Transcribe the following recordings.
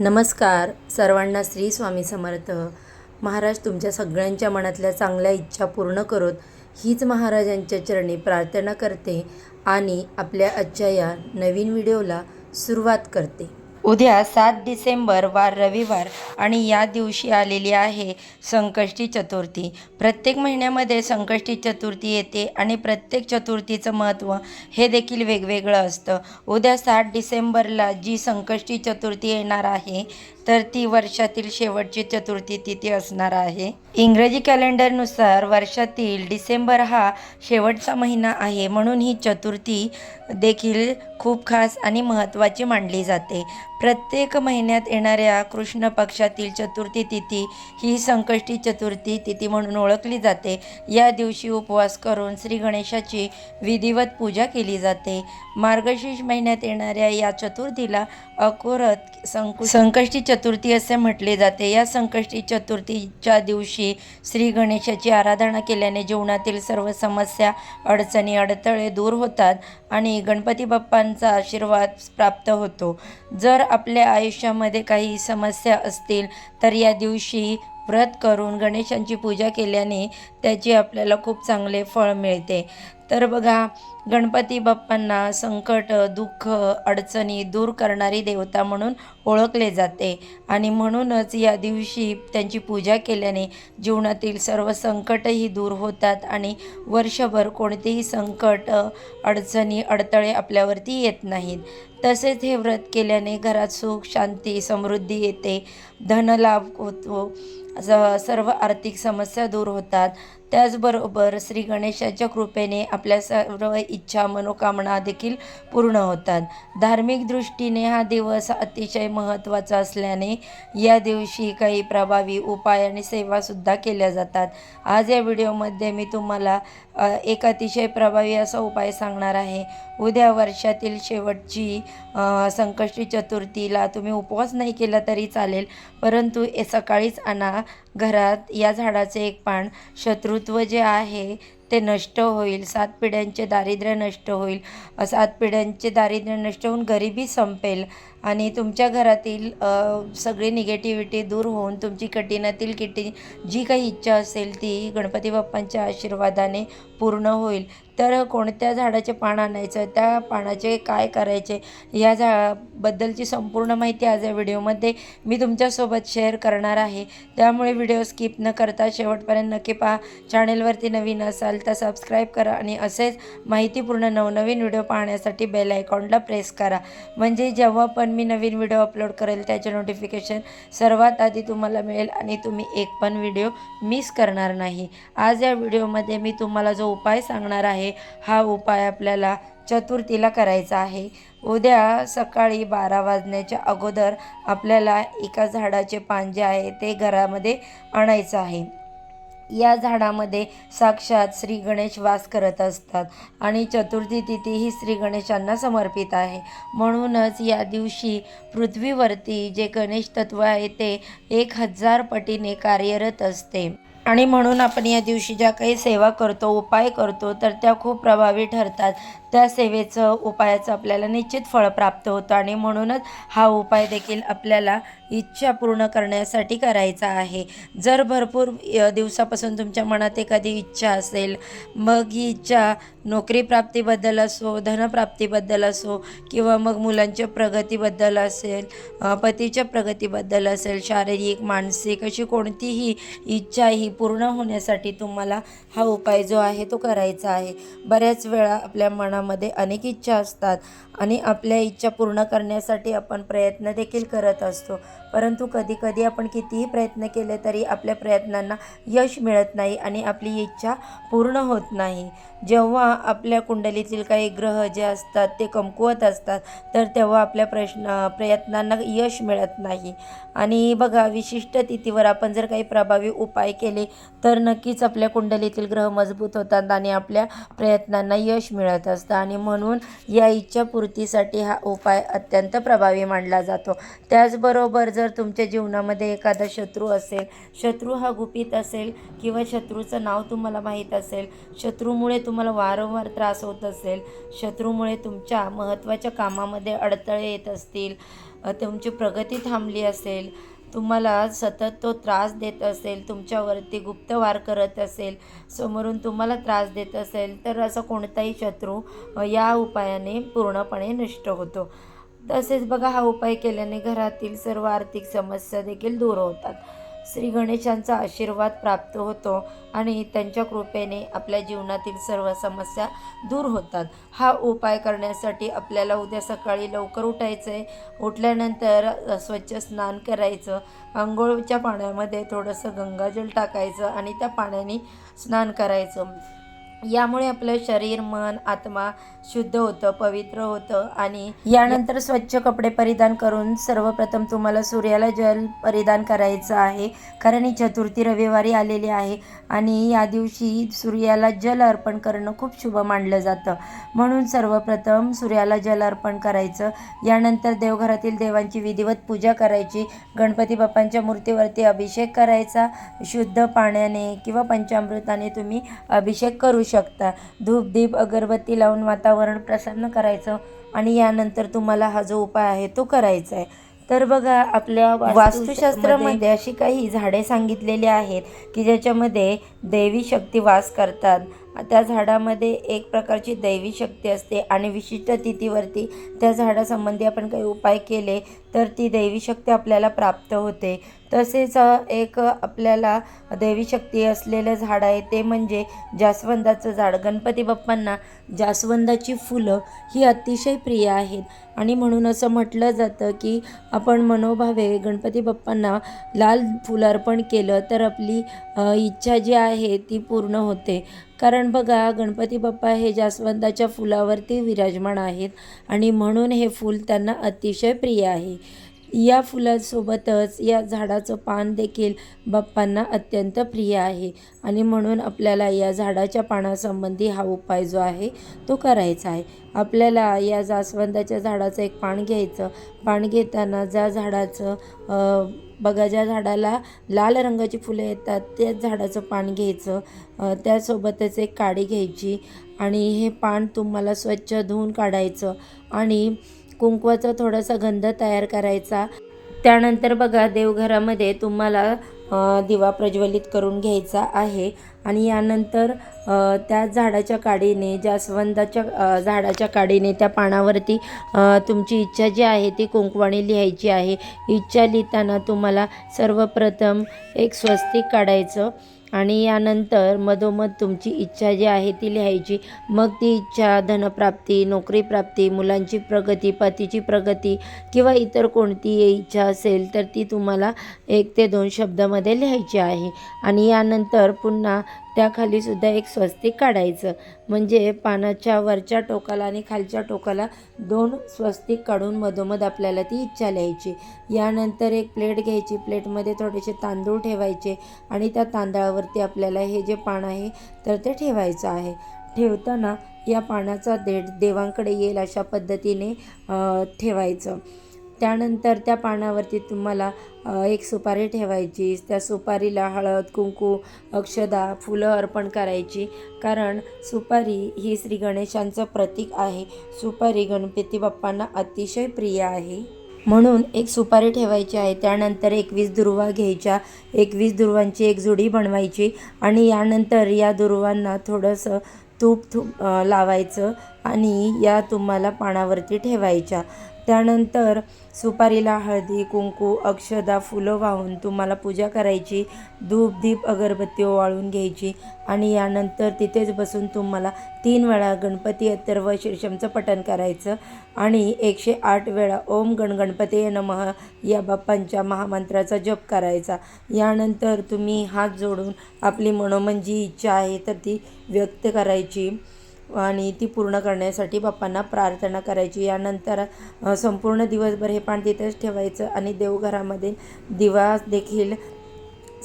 नमस्कार सर्वांना श्री स्वामी समर्थ. महाराज तुमच्या सगळ्यांच्या मनातल्या चांगल्या इच्छा पूर्ण करोत. हीच महाराजांच्या चरणी प्रार्थना करते आणि आपल्या आजच्या या नवीन व्हिडिओला सुरुवात करते. उद्या सात डिसेंबर वार रविवार आणि या दिवशी आलेली आहे संकष्टी चतुर्थी. प्रत्येक महिन्यामध्ये संकष्टी चतुर्थी येते आणि प्रत्येक चतुर्थीचं महत्त्व हे देखील वेगवेगळं असतं. उद्या सात डिसेंबरला जी संकष्टी चतुर्थी येणार आहे तर ती वर्षातील शेवटची चतुर्थी तिथी असणार आहे. इंग्रजी कॅलेंडरनुसार वर्षातील डिसेंबर हा शेवटचा महिना आहे म्हणून ही चतुर्थी देखील खूप खास आणि महत्त्वाची मानली जाते. प्रत्येक महिन्यात येणाऱ्या कृष्ण पक्षातील चतुर्थी तिथी ही संकष्टी चतुर्थी तिथी म्हणून ओळखली जाते. या दिवशी उपवास करून श्री गणेशाची विधिवत पूजा केली जाते. मार्गशीर्ष महिन्यात येणाऱ्या या चतुर्थीला अकोरत संकु संकष्टी चतुर्थी चतुर्थी असे म्हटले जाते. या संकष्टी चतुर्थीच्या दिवशी श्री गणेशाची आराधना केल्याने जीवनातील सर्व समस्या अडचणी अडथळे दूर होतात आणि गणपती बाप्पांचा आशीर्वाद प्राप्त होतो. जर आपल्या आयुष्यामध्ये काही समस्या असतील तर या दिवशी व्रत करून गणेशांची पूजा केल्याने त्याची आपल्याला खूप चांगले फळ मिळते. तर बघा गणपती बाप्पांना संकट दुःख अडचणी दूर करणारी देवता म्हणून ओळखले जाते. आणि म्हणूनच या दिवशी त्यांची पूजा केल्याने जीवनातील सर्व संकटही दूर होतात आणि वर्षभर कोणतेही संकट अडचणी अडथळे आपल्यावरती येत नाहीत. तसेच हे व्रत केल्याने घरात सुख शांती समृद्धी येते. धनलाभ होतो. सर्व आर्थिक समस्या दूर होतात. त्याचबरोबर श्री गणेशाच्या कृपेने आपल्या सर्व इच्छा मनोकामना देखील पूर्ण होतात. धार्मिक दृष्टीने हा दिवस अतिशय महत्त्वाचा असल्याने या दिवशी काही प्रभावी उपाय आणि सेवासुद्धा केल्या जातात. आज या व्हिडिओमध्ये मी तुम्हाला एक अतिशय प्रभावी असा उपाय सांगणार आहे. उद्या वर्षातील शेवटची संकष्टी चतुर्थीला तुम्ही उपवास नाही केला तरी चालेल. परंतु ए सकाळीच आणा. घरात या झाडाचे एक पान. शत्रुत्व जे आहे ते नष्ट होईल. सात पिढ्यांचे दारिद्र्य नष्ट होईल. सात पिढ्यांचे दारिद्र्य नष्ट होऊन गरिबी संपेल. आणि तुमच्या घरातील सगळी निगेटिव्हिटी दूर होऊन तुमची कठीणातील किटी जी काही इच्छा असेल ती गणपती बाप्पांच्या आशीर्वादाने पूर्ण होईल. तर कोणत्या झाडाचे पान आणायचं त्या पानाचे काय करायचे या झाडाबद्दलची संपूर्ण माहिती आज या व्हिडिओमध्ये मी तुमच्यासोबत शेअर करणार आहे. त्यामुळे व्हिडिओ स्किप न करता शेवटपर्यंत नक्की पहा. चॅनेलवरती नवीन असाल तर सबस्क्राईब करा आणि असेच माहितीपूर्ण नवनवीन व्हिडिओ पाहण्यासाठी बेल आयकॉनला प्रेस करा. म्हणजे जेव्हा पण मी नवीन व्हिडिओ अपलोड करेल त्याचे नोटिफिकेशन सर्वात आधी तुम्हाला मिळेल आणि तुम्ही एक पण व्हिडिओ मिस करणार नाही. आज या व्हिडिओमध्ये मी तुम्हाला जो उपाय सांगणार आहे हा उपाय आपल्याला चतुर्थीला करायचा आहे. उद्या सकाळी बारा वाजण्याच्या अगोदर आपल्याला एका झाडाचे पान जे आहे ते घरामध्ये आणायचं आहे. या झाडामध्ये साक्षात श्री गणेश वास करत असतात आणि चतुर्थी तिथी ही श्री गणेशांना समर्पित आहे. म्हणूनच या दिवशी पृथ्वीवरती जे गणेश तत्व आहे ते एक हजार पटीने कार्यरत असते. आणि म्हणून आपण या दिवशी ज्या काही सेवा करतो उपाय करतो तर त्या खूप प्रभावी ठरतात. त्या सेवेचं उपायाचं आपल्याला निश्चित फळ प्राप्त होतं आणि म्हणूनच हा उपाय देखील आपल्याला इच्छा पूर्ण करण्यासाठी करायचा आहे. जर भरपूर दिवसापासून तुमच्या मनात एखादी इच्छा असेल मग ही इच्छा नोकरी प्राप्तीबद्दल असो धनप्राप्तीबद्दल असो किंवा मग मुलांच्या प्रगतीबद्दल असेल पतीच्या प्रगतीबद्दल असेल शारीरिक मानसिक अशी कोणतीही इच्छा ही पूर्ण होण्यासाठी तुम्हाला हा उपाय जो आहे तो करायचा आहे. बऱ्याच वेळा आपल्या मना मनामध्ये अनेक इच्छा असतात आणि आपल्या इच्छा पूर्ण करण्यासाठी आपण प्रयत्न देखील करत असतो. परंतु कधीकधी आपण कितीही प्रयत्न केले तरी आपल्या प्रयत्नांना यश मिळत नाही आणि आपली इच्छा पूर्ण होत नाही. जेव्हा आपल्या कुंडलीतील काही ग्रह जे असतात ते कमकुवत असतात तर तेव्हा आपल्या प्रश्न प्रयत्नांना यश मिळत नाही. आणि बघा विशिष्ट तिथीवर आपण जर काही प्रभावी उपाय केले तर नक्कीच आपल्या कुंडलीतील ग्रह मजबूत होतात आणि आपल्या प्रयत्नांना यश मिळत असतं. आणि म्हणून या इच्छापूर्तीसाठी हा उपाय अत्यंत प्रभावी मानला जातो. त्याचबरोबर जर तुमच्या जीवनामध्ये एखादा शत्रू असेल शत्रू हा गुपित असेल किंवा शत्रूचं नाव तुम्हाला माहीत असेल शत्रूमुळे तुम्हाला वारंवार त्रास होत असेल शत्रूमुळे तुमच्या महत्त्वाच्या कामामध्ये अडथळे येत असतील तुमची प्रगती थांबली असेल तुम्हाला सतत तो त्रास देत असेल तुमच्यावरती गुप्तवार करत असेल समोरून तुम्हाला त्रास देत असेल तर असा कोणताही शत्रू या उपायाने पूर्णपणे नष्ट होतो. तसेच बघा हा उपाय केल्याने घरातील सर्व आर्थिक समस्या देखील दूर होतात. श्री गणेशांचा आशीर्वाद प्राप्त होतो आणि त्यांच्या कृपेने आपल्या जीवनातील सर्व समस्या दूर होतात. हा उपाय करण्यासाठी आपल्याला उद्या सकाळी लवकर उठायचं आहे. उठल्यानंतर स्वच्छ स्नान करायचं. आंघोळच्या पाण्यामध्ये थोडंसं गंगाजल टाकायचं आणि त्या पाण्याने स्नान करायचं. यामुळे आपलं शरीर मन आत्मा शुद्ध होतं पवित्र होतं आणि यानंतर स्वच्छ कपडे परिधान करून सर्वप्रथम तुम्हाला सूर्याला जल परिधान करायचं आहे. कारण ही चतुर्थी रविवारी आलेली आहे आणि या दिवशी सूर्याला जल अर्पण करणं खूप शुभ मानलं जातं. म्हणून सर्वप्रथम सूर्याला जल अर्पण करायचं. यानंतर देवघरातील देवांची विधिवत पूजा करायची. गणपती बाप्पांच्या मूर्तीवरती अभिषेक करायचा. शुद्ध पाण्याने किंवा पंचामृताने तुम्ही अभिषेक करू शकता धूप दीप अगरबत्ती लावून वातावरण प्रसन्न करायचं आणि यानंतर तुम्हाला हा जो उपाय आहे तो करायचा आहे तर बघा आपल्या वास्तुशास्त्रामध्ये अशी काही झाडे सांगितलेली आहेत की ज्याच्यामध्ये दैवी शक्ती वास करतात. त्या झाडामध्ये एक प्रकारची दैवी शक्ती असते आणि विशिष्ट तिथीवरती त्या झाडासंबंधी आपण काही उपाय केले तर ती दैवी शक्ती आपल्याला प्राप्त होते. तसेच एक आपल्याला दैवी शक्ती असलेलं झाड आहे ते म्हणजे जास्वंदाचं झाड. गणपती बाप्पांना जास्वंदाची फुलं ही अतिशय प्रिय आहेत. आणि म्हणून असं म्हटलं जातं की आपण मनोभावे गणपती बाप्पांना लाल फुल अर्पण केलं तर आपली इच्छा जी आहे ती पूर्ण होते. कारण बघा गणपती बाप्पा हे जास्वंदाच्या फुलावरती विराजमान आहेत. आणि म्हणून हे फूल त्यांना अतिशय प्रिय आहे. या फुलासोबतच या झाडाचं पान देखील बाप्पांना अत्यंत प्रिय आहे. आणि म्हणून आपल्याला या झाडाच्या पानासंबंधी हा उपाय जो आहे तो करायचा आहे. आपल्याला या जास्वंदाच्या झाडाचं एक पान घ्यायचं. पान घेताना ज्या झाडाचं बघा ज्या झाडाला लाल रंगाची फुलं येतात त्याच झाडाचं पान घ्यायचं. त्यासोबतच एक काडी घ्यायची. आणि हे पान तुम्हाला स्वच्छ धुवून काढायचं. आणि कुंकवाचा थोडासा गंध तयार करायचा. त्यानंतर बघा देवघरामध्ये तुम्हाला दिवा प्रज्वलित करून घ्यायचा आहे. आणि यानंतर त्या झाडाच्या काडीने जास्वंदाच्या झाडाच्या काडीने त्या पानावरती तुमची इच्छा जी आहे ती कुंकवाने लिहायची आहे. इच्छा लिहिताना तुम्हाला सर्वप्रथम एक स्वस्तिक काढायचं. आणि यानंतर मधोमध तुमची इच्छा जी आहे ती लिहायची. मग ती इच्छा धनप्राप्ती नोकरी प्राप्ती मुलांची प्रगती पतीची प्रगती किंवा इतर कोणती इच्छा असेल तर ती तुम्हाला एक ते दोन शब्दामध्ये लिहायची आहे. आणि यानंतर पुन्हा त्याखाली सुद्धा एक स्वस्तिक काढायचं. म्हणजे पानाच्या वरच्या टोकाला आणि खालच्या टोकाला दोन स्वस्तिक काढून मधोमध आपल्याला ती इच्छा लिहायची. यानंतर एक प्लेट घ्यायची. प्लेटमध्ये थोडेसे तांदूळ ठेवायचे आणि त्या तांदळावरती आपल्याला हे जे पान आहे तर ते ठेवायचं आहे. ठेवताना या पानाचा देठ देवांकडे येईल अशा पद्धतीने ठेवायचं. त्यानंतर त्या पानावरती तुम्हाला एक सुपारी ठेवायची त्या सुपारीला हळद कुंकू अक्षदा फुलं अर्पण करायची. कारण सुपारी ही श्री गणेशांचं प्रतीक आहे. सुपारी गणपती बाप्पांना अतिशय प्रिय आहे. म्हणून एक सुपारी ठेवायची आहे. त्यानंतर एकवीस दुर्वा घ्यायच्या. एकवीस दुर्वांची एक जुडी बनवायची आणि यानंतर या दुर्वांना थोडंसं तूप थूप लावायचं आणि या तुम्हाला पानावरती ठेवायच्या. त्यानंतर सुपारीला हळदी कुंकू अक्षदा फुलं वाहून तुम्हाला पूजा करायची. धूप दीप अगरबत्ती ओवाळून घ्यायची. आणि यानंतर तिथेच बसून तुम्हाला तीन वेळा गणपती अथर्व शीर्षमचं पठण करायचं. आणि एकशे आठ वेळा ओम गण गणपती नमः या बाप्पांच्या महामंत्राचा जप करायचा. यानंतर तुम्ही हात जोडून आपली मनोमन जी इच्छा आहे तर ती व्यक्त करायची. आणि ती पूर्ण करण्यासाठी बाप्पांना प्रार्थना करायची. यानंतर संपूर्ण दिवसभर हे पान तिथेच ठेवायचं आणि देवघरामध्ये दिवा देखील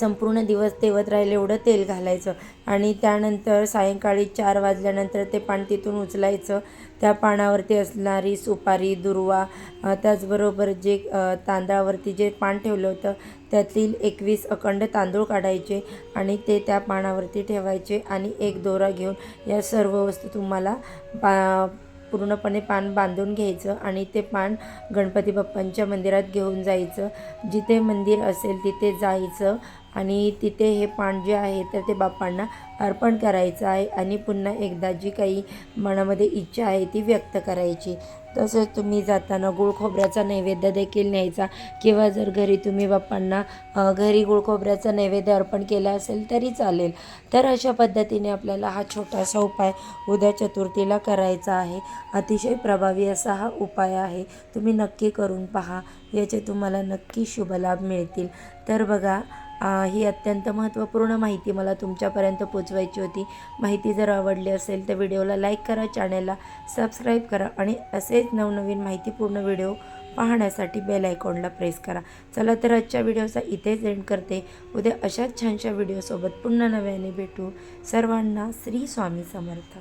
संपूर्ण दिवस तेवत राहील एवढं तेल घालायचं. आणि त्यानंतर सायंकाळी चार वाजल्यानंतर ते पान तिथून उचलायचं. त्या पानावरती असणारी सुपारी दुर्वा त्याचबरोबर जे तांदळावरती जे पान ठेवलं होतं त्यातील एकवीस अखंड तांदूळ काढायचे आणि ते त्या पानावरती ठेवायचे आणि एक दोरा घेऊन या सर्व वस्तू तुम्हाला पा पूर्णपणे पान बांधून घ्यायचं आणि ते पान गणपती बाप्पांच्या मंदिरात घेऊन जायचं. जिथे मंदिर असेल तिथे जायचं. आणि तिथे हे पान जे आहे तर ते बाप्पांना अर्पण करायचं आहे आणि पुन्हा एकदा जी काही मनामध्ये इच्छा आहे ती व्यक्त करायची. तसंच तुम्ही जाताना गुळ खोबऱ्याचा नैवेद्य देखील न्यायचा. किंवा जर घरी तुम्ही बाप्पांना घरी गुळ खोबऱ्याचा नैवेद्य अर्पण केला असेल तरी चालेल. तर अशा पद्धतीने आपल्याला हा छोटासा उपाय उद्या चतुर्थीला करायचा आहे. अतिशय प्रभावी असा हा उपाय आहे. तुम्ही नक्की करून पहा. याचे तुम्हाला नक्की शुभलाभ मिळतील. तर बघा ही अत्यंत महत्त्वपूर्ण माहिती मला तुमच्यापर्यंत पोचवायची होती. माहिती जर आवडली असेल तर व्हिडिओला लाईक करा चॅनेलला सबस्क्राईब करा आणि असेच नवनवीन माहितीपूर्ण व्हिडिओ पाहण्यासाठी बेल आयकॉनला प्रेस करा. चला तर आजच्या व्हिडिओचा इथेच एंड करते. उद्या अशाच छानशा व्हिडिओसोबत पुन्हा नव्याने भेटू. सर्वांना श्री स्वामी समर्थ.